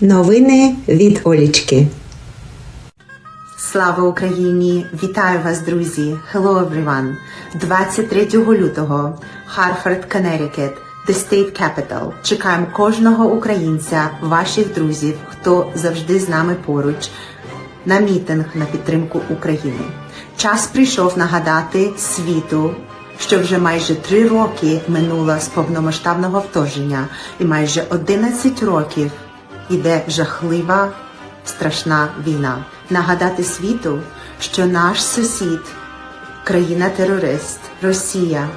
Новини від Олічки. Слава Україні! Вітаю вас, друзі! Hello everyone! 23 лютого Харфорд, Коннектикут, The State Capital. Чекаємо кожного українця, ваших друзів, хто завжди з нами поруч, на мітинг на підтримку України. Час прийшов нагадати світу, що вже майже три роки минуло з повномасштабного вторгнення, і майже 11 років іде жахлива страшна війна. Нагадати світу, що наш сусід, країна-терорист, Росія,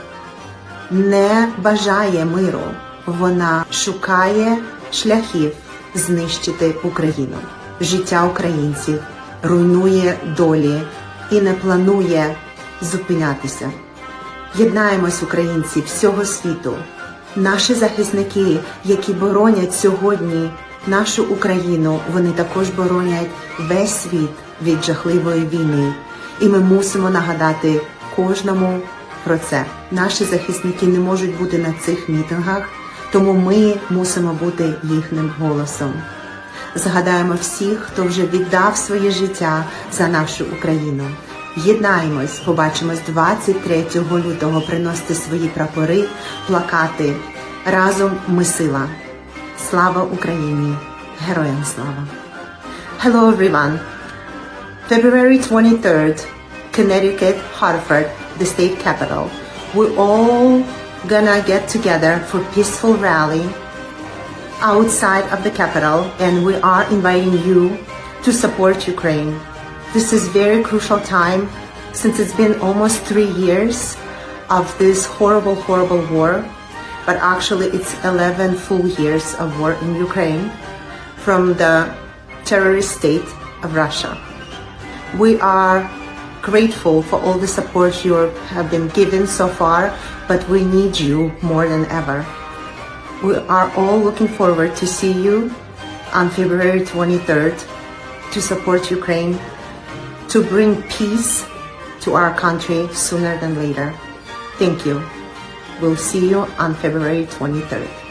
не бажає миру. Вона шукає шляхів знищити Україну, життя українців, руйнує долі і не планує зупинятися. Єднаємось, українці всього світу. Наші захисники, які боронять сьогодні нашу Україну, вони також боронять весь світ від жахливої війни. І ми мусимо нагадати кожному про це. Наші захисники не можуть бути на цих мітингах, тому ми мусимо бути їхнім голосом. Згадаємо всіх, хто вже віддав своє життя за нашу Україну. Єднаємось, побачимось 23 лютого. Приносити свої прапори, плакати. Разом ми сила. Слава Україні! Героям слава! Hello everyone! February 23rd, Connecticut, Hartford, the state capital. We're all gonna get together for peaceful rally outside of the capital and we are inviting you to support Ukraine. This is very crucial time since it's been almost three years of this horrible, horrible war. but actually it's 11 full years of war in Ukraine from the terrorist state of Russia. We are grateful for all the support you have been given so far, but we need you more than ever. We are all looking forward to see you on February 23rd to support Ukraine, to bring peace to our country sooner than later. Thank you. We'll see you on February 23rd.